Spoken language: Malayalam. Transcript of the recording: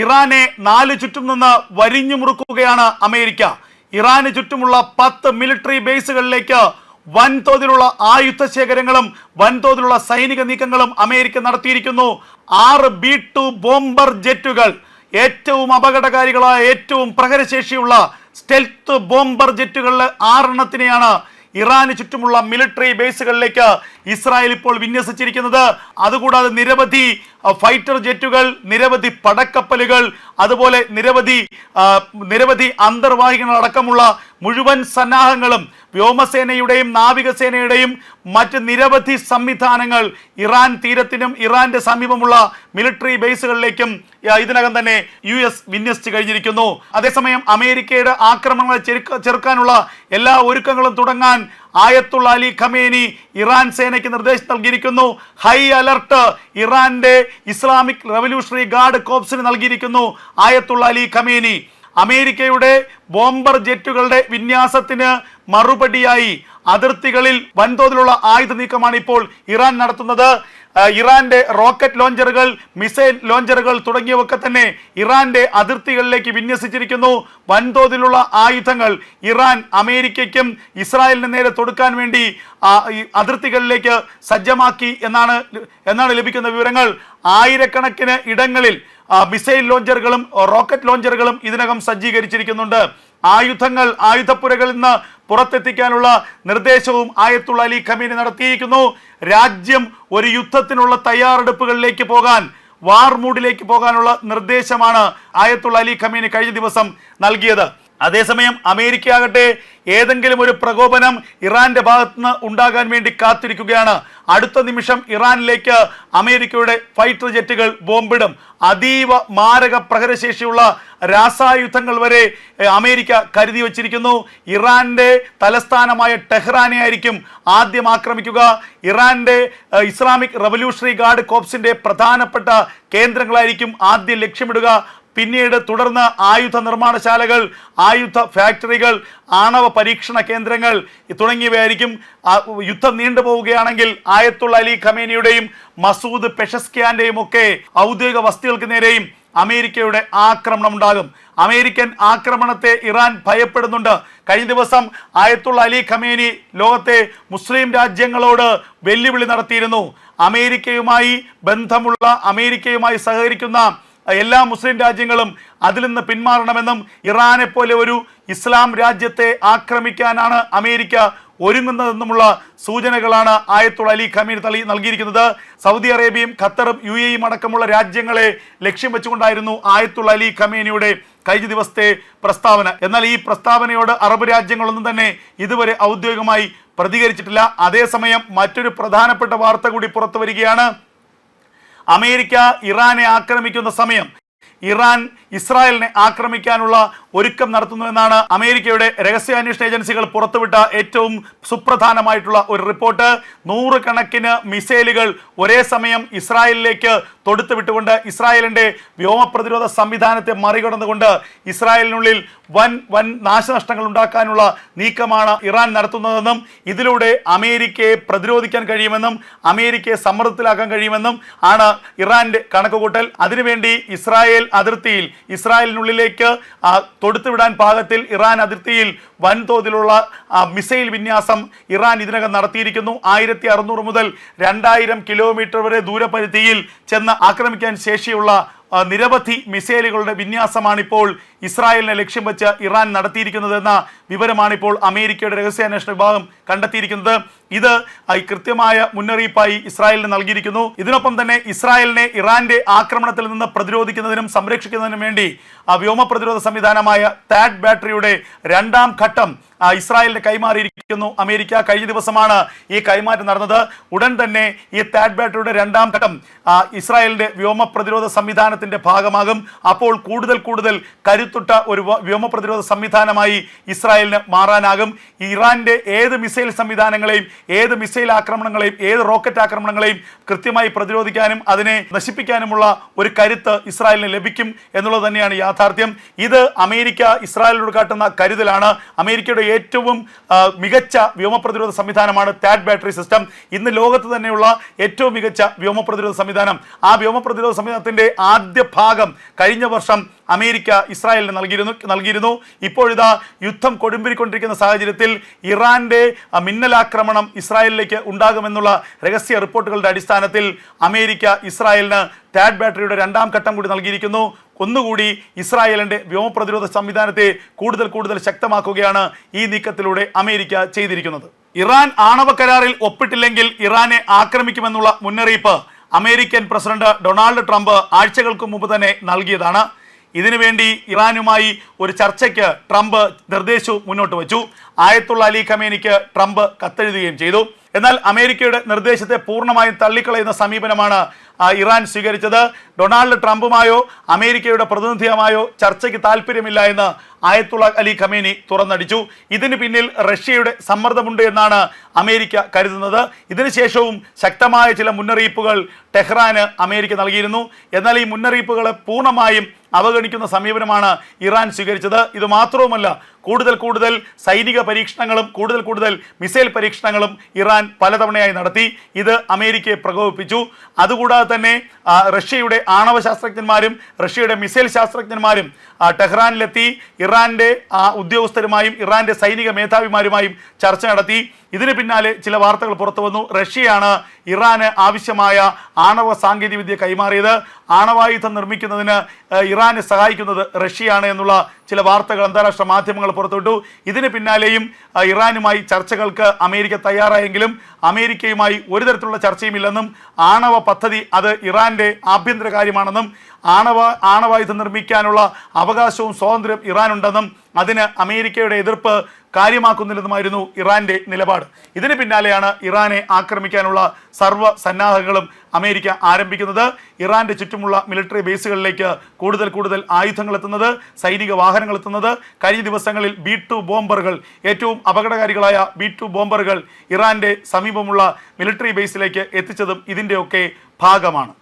ഇറാനെ നാല് ചുറ്റും നിന്ന് വരിഞ്ഞു മുറുക്കുകയാണ് അമേരിക്ക. ഇറാന് ചുറ്റുമുള്ള പത്ത് മിലിറ്ററി ബേസുകളിലേക്ക് വൻതോതിലുള്ള ആയുധ ശേഖരങ്ങളും വൻതോതിലുള്ള സൈനിക നീക്കങ്ങളും അമേരിക്ക നടത്തിയിരിക്കുന്നു. ആറ് ബി ടു ബോംബർ ജെറ്റുകൾ ഏറ്റവും അപകടകാരികളായ ഏറ്റവും പ്രഹരശേഷിയുള്ള സ്റ്റെൽത്ത് ബോംബർ ജെറ്റുകളിലെ ആറെണ്ണത്തിനെയാണ് ഇറാന് ചുറ്റുമുള്ള മിലിറ്ററി ബേസുകളിലേക്ക് ഇസ്രായേൽ ഇപ്പോൾ വിന്യസിച്ചിരിക്കുന്നത്. അതുകൂടാതെ നിരവധി ഫൈറ്റർ ജെറ്റുകൾ നിരവധി പടക്കപ്പലുകൾ അതുപോലെ നിരവധി നിരവധി അന്തർവാഹികളടക്കമുള്ള മുഴുവൻ സന്നാഹങ്ങളും വ്യോമസേനയുടെയും നാവികസേനയുടെയും മറ്റ് നിരവധി സംവിധാനങ്ങൾ ഇറാൻ തീരത്തിനും ഇറാന്റെ സമീപമുള്ള മിലിറ്ററി ബേസുകളിലേക്കും ഇതിനകം തന്നെ യു എസ് വിന്യസിച്ചു കഴിഞ്ഞിരിക്കുന്നു. അതേസമയം അമേരിക്കയുടെ ആക്രമണങ്ങളെ ചെറുക്കാനുള്ള എല്ലാ ഒരുക്കങ്ങളും തുടങ്ങാൻ ആയത്തുള്ള അലി ഖമേനി ഇറാൻ സേനയ്ക്ക് നിർദ്ദേശം നൽകിയിരിക്കുന്നു. ഹൈ അലർട്ട് ഇറാന്റെ ഇസ്ലാമിക് റവല്യൂഷണറി ഗാർഡ് കോപ്സിന് നൽകിയിരിക്കുന്നു ആയത്തുള്ള അലി ഖമേനി. അമേരിക്കയുടെ ബോംബർ ജെറ്റുകളുടെ വിന്യാസത്തിന് മറുപടിയായി അതിർത്തികളിൽ വൻതോതിലുള്ള ആയുധ നീക്കമാണ് ഇപ്പോൾ ഇറാൻ നടത്തുന്നത്. ഇറാന്റെ റോക്കറ്റ് ലോഞ്ചറുകൾ മിസൈൽ ലോഞ്ചറുകൾ തുടങ്ങിയവയൊക്കെ തന്നെ ഇറാന്റെ അതിർത്തികളിലേക്ക് വിന്യസിച്ചിരിക്കുന്നു. വൻതോതിലുള്ള ആയുധങ്ങൾ ഇറാൻ അമേരിക്കയ്ക്കും ഇസ്രായേലിന് നേരെ തൊടുക്കാൻ വേണ്ടി അതിർത്തികളിലേക്ക് സജ്ജമാക്കി എന്നാണ് എന്നാണ് ലഭിക്കുന്ന വിവരങ്ങൾ. ആയിരക്കണക്കിന് ഇടങ്ങളിൽ മിസൈൽ ലോഞ്ചറുകളും റോക്കറ്റ് ലോഞ്ചറുകളും ഇതിനകം സജ്ജീകരിച്ചിരിക്കുന്നുണ്ട്. ആയുധങ്ങൾ ആയുധപ്പുരകളിൽ നിന്ന് പുറത്തെത്തിക്കാനുള്ള നിർദ്ദേശവും ആയത്തുള്ള അലി ഖമീനി നടത്തിയിരിക്കുന്നു. രാജ്യം ഒരു യുദ്ധത്തിനുള്ള തയ്യാറെടുപ്പുകളിലേക്ക് പോകാൻ വാർ മൂഡിലേക്ക് പോകാനുള്ള നിർദ്ദേശമാണ് ആയത്തുള്ള അലി ഖമീനി കഴിഞ്ഞ ദിവസം നൽകിയത്. അതേസമയം അമേരിക്ക ആകട്ടെ ഏതെങ്കിലും ഒരു പ്രകോപനം ഇറാന്റെ ഭാഗത്തുനിന്ന് ഉണ്ടാകാൻ വേണ്ടി കാത്തിരിക്കുകയാണ്. അടുത്ത നിമിഷം ഇറാനിലേക്ക് അമേരിക്കയുടെ ഫൈറ്റർ ജെറ്റുകൾ ബോംബിടും. അതീവ മാരക പ്രഹരശേഷിയുള്ള രാസായുധങ്ങൾ വരെ അമേരിക്ക കരുതി വച്ചിരിക്കുന്നു. ഇറാന്റെ തലസ്ഥാനമായ ടെഹ്റാനെ ആയിരിക്കും ആദ്യം ആക്രമിക്കുക. ഇറാന്റെ ഇസ്ലാമിക് റവല്യൂഷണറി ഗാർഡ് കോപ്സിന്റെ പ്രധാനപ്പെട്ട കേന്ദ്രങ്ങളായിരിക്കും ആദ്യം ലക്ഷ്യമിടുക. പിന്നീട് തുടർന്ന് ആയുധ നിർമ്മാണശാലകൾ ആയുധ ഫാക്ടറികൾ ആണവ പരീക്ഷണ കേന്ദ്രങ്ങൾ തുടങ്ങിയവയായിരിക്കും. യുദ്ധം നീണ്ടുപോവുകയാണെങ്കിൽ ആയത്തുള്ള അലി ഖമേനിയുടെയും മസൂദ് പെഷസ്കിയാന്റെയും ഒക്കെ ഔദ്യോഗിക വസ്തുക്കൾക്ക് നേരെയും അമേരിക്കയുടെ ആക്രമണം ഉണ്ടാകും. അമേരിക്കൻ ആക്രമണത്തെ ഇറാൻ ഭയപ്പെടുന്നുണ്ട്. കഴിഞ്ഞ ദിവസം ആയത്തുള്ള അലി ഖമേനി ലോകത്തെ മുസ്ലിം രാജ്യങ്ങളോട് വെല്ലുവിളി നടത്തിയിരുന്നു. അമേരിക്കയുമായി ബന്ധമുള്ള അമേരിക്കയുമായി സഹകരിക്കുന്ന എല്ലാ മുസ്ലിം രാജ്യങ്ങളും അതിൽ നിന്ന് പിന്മാറണമെന്നും ഇറാനെ പോലെ ഒരു ഇസ്ലാം രാജ്യത്തെ ആക്രമിക്കാനാണ് അമേരിക്ക ഒരുങ്ങുന്നതെന്നുമുള്ള സൂചനകളാണ് ആയത്തുൾ അലി ഖമീൻ തളി നൽകിയിരിക്കുന്നത്. സൗദി അറേബ്യയും ഖത്തറും യു എയും അടക്കമുള്ള രാജ്യങ്ങളെ ലക്ഷ്യം വെച്ചുകൊണ്ടായിരുന്നു ആയത്തുൾ അലി ഖമീനിയുടെ കഴിഞ്ഞ ദിവസത്തെ പ്രസ്താവന. എന്നാൽ ഈ പ്രസ്താവനയോട് അറബ് രാജ്യങ്ങളൊന്നും തന്നെ ഇതുവരെ ഔദ്യോഗികമായി പ്രതികരിച്ചിട്ടില്ല. അതേസമയം മറ്റൊരു പ്രധാനപ്പെട്ട വാർത്ത കൂടി പുറത്തു വരികയാണ്. അമേരിക്ക ഇറാനെ ആക്രമിക്കുന്ന സമയം. ഇറാൻ ഇസ്രായേലിനെ ആക്രമിക്കാനുള്ള ഒരുക്കം നടത്തുന്നുവെന്നാണ് അമേരിക്കയുടെ രഹസ്യാന്വേഷണ ഏജൻസികൾ പുറത്തുവിട്ട ഏറ്റവും സുപ്രധാനമായിട്ടുള്ള ഒരു റിപ്പോർട്ട്. നൂറുകണക്കിന് മിസൈലുകൾ ഒരേ സമയം ഇസ്രായേലിലേക്ക് തൊടുത്തു വിട്ടുകൊണ്ട് ഇസ്രായേലിന്റെ വ്യോമ പ്രതിരോധ സംവിധാനത്തെ മറികടന്നുകൊണ്ട് ഇസ്രായേലിനുള്ളിൽ വൻ വൻ നാശനഷ്ടങ്ങൾ ഉണ്ടാക്കാനുള്ള നീക്കമാണ് ഇറാൻ നടത്തുന്നതെന്നും ഇതിലൂടെ അമേരിക്കയെ പ്രതിരോധിക്കാൻ കഴിയുമെന്നും അമേരിക്കയെ സമ്മർദ്ദത്തിലാക്കാൻ കഴിയുമെന്നും ആണ് ഇറാന്റെ കണക്കുകൂട്ടൽ. അതിനുവേണ്ടി ഇസ്രായേൽ അതിർത്തിയിൽ ഇസ്രായേലിനുള്ളിലേക്ക് തൊടുത്തുവിടാൻ പാകത്തിൽ ഇറാൻ അതിർത്തിയിൽ വൻതോതിലുള്ള മിസൈൽ വിന്യാസം ഇറാൻ ഇതിനകം നടത്തിയിരിക്കുന്നു. ആയിരത്തി അറുന്നൂറ് മുതൽ രണ്ടായിരം കിലോമീറ്റർ വരെ ദൂരപരിധിയിൽ ചെന്ന് ആക്രമിക്കാൻ ശേഷിയുള്ള നിരവധി മിസൈലുകളുടെ വിന്യാസമാണ് ഇപ്പോൾ ഇസ്രായേലിനെ ലക്ഷ്യം വെച്ച് ഇറാൻ നടത്തിയിരിക്കുന്നതെന്ന വിവരമാണ് ഇപ്പോൾ അമേരിക്കയുടെ രഹസ്യാന്വേഷണ വിഭാഗം കണ്ടെത്തിയിരിക്കുന്നത്. ഇത് കൃത്യമായ മുന്നറിയിപ്പായി ഇസ്രായേലിന് നൽകിയിരിക്കുന്നു. ഇതിനൊപ്പം തന്നെ ഇസ്രായേലിനെ ഇറാന്റെ ആക്രമണത്തിൽ നിന്ന് പ്രതിരോധിക്കുന്നതിനും സംരക്ഷിക്കുന്നതിനും വേണ്ടി വ്യോമ പ്രതിരോധ സംവിധാനമായ താഡ് ബാറ്ററിയുടെ രണ്ടാം ഘട്ടം ഇസ്രായേലിന് കൈമാറിയിരിക്കുന്നു അമേരിക്ക. കഴിഞ്ഞ ദിവസമാണ് ഈ കൈമാറ്റം നടന്നത്. ഉടൻ തന്നെ ഈ താഡ് ബാറ്ററിയുടെ രണ്ടാം ഘട്ടം ഇസ്രായേലിന്റെ വ്യോമ പ്രതിരോധ സംവിധാനത്തിന്റെ ഭാഗമാകും. അപ്പോൾ കൂടുതൽ കൂടുതൽ കരുത്തുട്ട ഒരു വ്യോമ പ്രതിരോധ സംവിധാനമായി ഇസ്രായേൽ ഇസ്രായേലിന് മാറാനാകും. ഇറാന്റെ ഏത് മിസൈൽ സംവിധാനങ്ങളെയും ഏത് മിസൈൽ ആക്രമണങ്ങളെയും ഏത് റോക്കറ്റ് ആക്രമണങ്ങളെയും കൃത്യമായി പ്രതിരോധിക്കാനും അതിനെ നശിപ്പിക്കാനുമുള്ള ഒരു കരുത്ത് ഇസ്രായേലിന് ലഭിക്കും എന്നുള്ളത് തന്നെയാണ് യാഥാർത്ഥ്യം. ഇത് അമേരിക്ക ഇസ്രായേലിനോട് കാട്ടുന്ന കരുതലാണ്. അമേരിക്കയുടെ ഏറ്റവും മികച്ച വ്യോമ പ്രതിരോധ സംവിധാനമാണ് താറ്റ് ബാറ്ററി സിസ്റ്റം. ഇന്ന് ലോകത്ത് തന്നെയുള്ള ഏറ്റവും മികച്ച വ്യോമ പ്രതിരോധ സംവിധാനം. ആ വ്യോമ പ്രതിരോധ സംവിധാനത്തിന്റെ ആദ്യ ഭാഗം കഴിഞ്ഞ വർഷം അമേരിക്ക ഇസ്രായേലിന് നൽകിയിരുന്നു നൽകിയിരുന്നു. ഇപ്പോഴിതാ യുദ്ധം കൊടുമ്പിരിക്കൊണ്ടിരിക്കുന്ന സാഹചര്യത്തിൽ ഇറാന്റെ മിന്നലാക്രമണം ഇസ്രായേലിലേക്ക് ഉണ്ടാകുമെന്നുള്ള രഹസ്യ റിപ്പോർട്ടുകളുടെ അടിസ്ഥാനത്തിൽ അമേരിക്ക ഇസ്രായേലിന് ടാഡ് ബാറ്ററിയുടെ രണ്ടാം ഘട്ടം കൂടി നൽകിയിരിക്കുന്നു. ഒന്നുകൂടി ഇസ്രായേലിന്റെ വ്യോമ പ്രതിരോധ സംവിധാനത്തെ കൂടുതൽ കൂടുതൽ ശക്തമാക്കുകയാണ് ഈ നീക്കത്തിലൂടെ അമേരിക്ക ചെയ്തിരിക്കുന്നത്. ഇറാൻ ആണവ കരാറിൽ ഒപ്പിട്ടില്ലെങ്കിൽ ഇറാനെ ആക്രമിക്കുമെന്നുള്ള മുന്നറിയിപ്പ് അമേരിക്കൻ പ്രസിഡന്റ് ഡൊണാൾഡ് ട്രംപ് ആഴ്ചകൾക്ക് മുമ്പ് തന്നെ നൽകിയതാണ്. ഇതിനുവേണ്ടി ഇറാനുമായി ഒരു ചർച്ചയ്ക്ക് ട്രംപ് നിർദ്ദേശവും മുന്നോട്ട് വച്ചു. ആയത്തുള്ള അലി ഖമേനിക്ക് ട്രംപ് കത്തെഴുതുകയും ചെയ്തു. എന്നാൽ അമേരിക്കയുടെ നിർദ്ദേശത്തെ പൂർണമായും തള്ളിക്കളയുന്ന സമീപനമാണ് ഇറാൻ സ്വീകരിച്ചത്. ഡൊണാൾഡ് ട്രംപുമായോ അമേരിക്കയുടെ പ്രതിനിധിയുമായോ ചർച്ചയ്ക്ക് താല്പര്യമില്ല എന്ന് ആയത്തുള്ള അലി ഖമേനി തുറന്നടിച്ചു. ഇതിന് പിന്നിൽ റഷ്യയുടെ സമ്മർദ്ദമുണ്ട് എന്നാണ് അമേരിക്ക കരുതുന്നത്. ഇതിനുശേഷവും ശക്തമായ ചില മുന്നറിയിപ്പുകൾ ടെഹ്റാന് അമേരിക്ക നൽകിയിരുന്നു. എന്നാൽ ഈ മുന്നറിയിപ്പുകളെ പൂർണമായും അവഗണിക്കുന്ന സമീപനമാണ് ഇറാൻ സ്വീകരിച്ചത്. ഇത് മാത്രവുമല്ല കൂടുതൽ കൂടുതൽ സൈനിക പരീക്ഷണങ്ങളും കൂടുതൽ കൂടുതൽ മിസൈൽ പരീക്ഷണങ്ങളും ഇറാൻ പലതവണയായി നടത്തി. ഇത് അമേരിക്കയെ പ്രകോപിപ്പിച്ചു. അതുകൂടാതെ തന്നെ റഷ്യയുടെ ആണവ ശാസ്ത്രജ്ഞന്മാരും റഷ്യയുടെ മിസൈൽ ശാസ്ത്രജ്ഞന്മാരും ടെഹ്റാനിലെത്തി. ഇറാന്റെ ഉദ്യോഗസ്ഥരുമായും ഇറാന്റെ സൈനിക മേധാവിമാരുമായും ചർച്ച നടത്തി. ഇതിന് പിന്നാലെ ചില വാർത്തകൾ പുറത്തു വന്നു. റഷ്യയാണ് ഇറാന് ആവശ്യമായ ആണവ സാങ്കേതികവിദ്യ കൈമാറിയത്. ആണവായുധം നിർമ്മിക്കുന്നതിന് ഇറാന് സഹായിക്കുന്നത് റഷ്യയാണ് എന്നുള്ള ചില വാർത്തകൾ അന്താരാഷ്ട്ര മാധ്യമങ്ങൾ പുറത്തുവിട്ടു. ഇതിന് പിന്നാലെയും ഇറാനുമായി ചർച്ചകൾക്ക് അമേരിക്ക തയ്യാറായെങ്കിലും അമേരിക്കയുമായി ഒരു തരത്തിലുള്ള ചർച്ചയുമില്ലെന്നും ആണവ പദ്ധതി അത് ഇറാന്റെ ആഭ്യന്തര കാര്യമാണെന്നും ആണവ ആണവായുധം നിർമ്മിക്കാനുള്ള അവകാശവും സ്വാതന്ത്ര്യം ഇറാനുണ്ടെന്നും അതിന് അമേരിക്കയുടെ എതിർപ്പ് കാര്യമാക്കുന്നില്ലെന്നുമായിരുന്നു ഇറാന്റെ നിലപാട്. ഇതിന് പിന്നാലെയാണ് ഇറാനെ ആക്രമിക്കാനുള്ള സർവ സന്നാഹങ്ങളും അമേരിക്ക ആരംഭിക്കുന്നത്. ഇറാന്റെ ചുറ്റുമുള്ള മിലിറ്ററി ബേസുകളിലേക്ക് കൂടുതൽ കൂടുതൽ ആയുധങ്ങൾ എത്തുന്നത് സൈനിക വാഹനങ്ങൾ എത്തുന്നത് കഴിഞ്ഞ ദിവസങ്ങളിൽ ബി ടു ബോംബറുകൾ ഏറ്റവും അപകടകാരികളായ ബി ടു ബോംബറുകൾ ഇറാന്റെ സമീപമുള്ള മിലിറ്ററി ബേസിലേക്ക് എത്തിച്ചതും ഇതിന്റെയൊക്കെ ഭാഗമാണ്.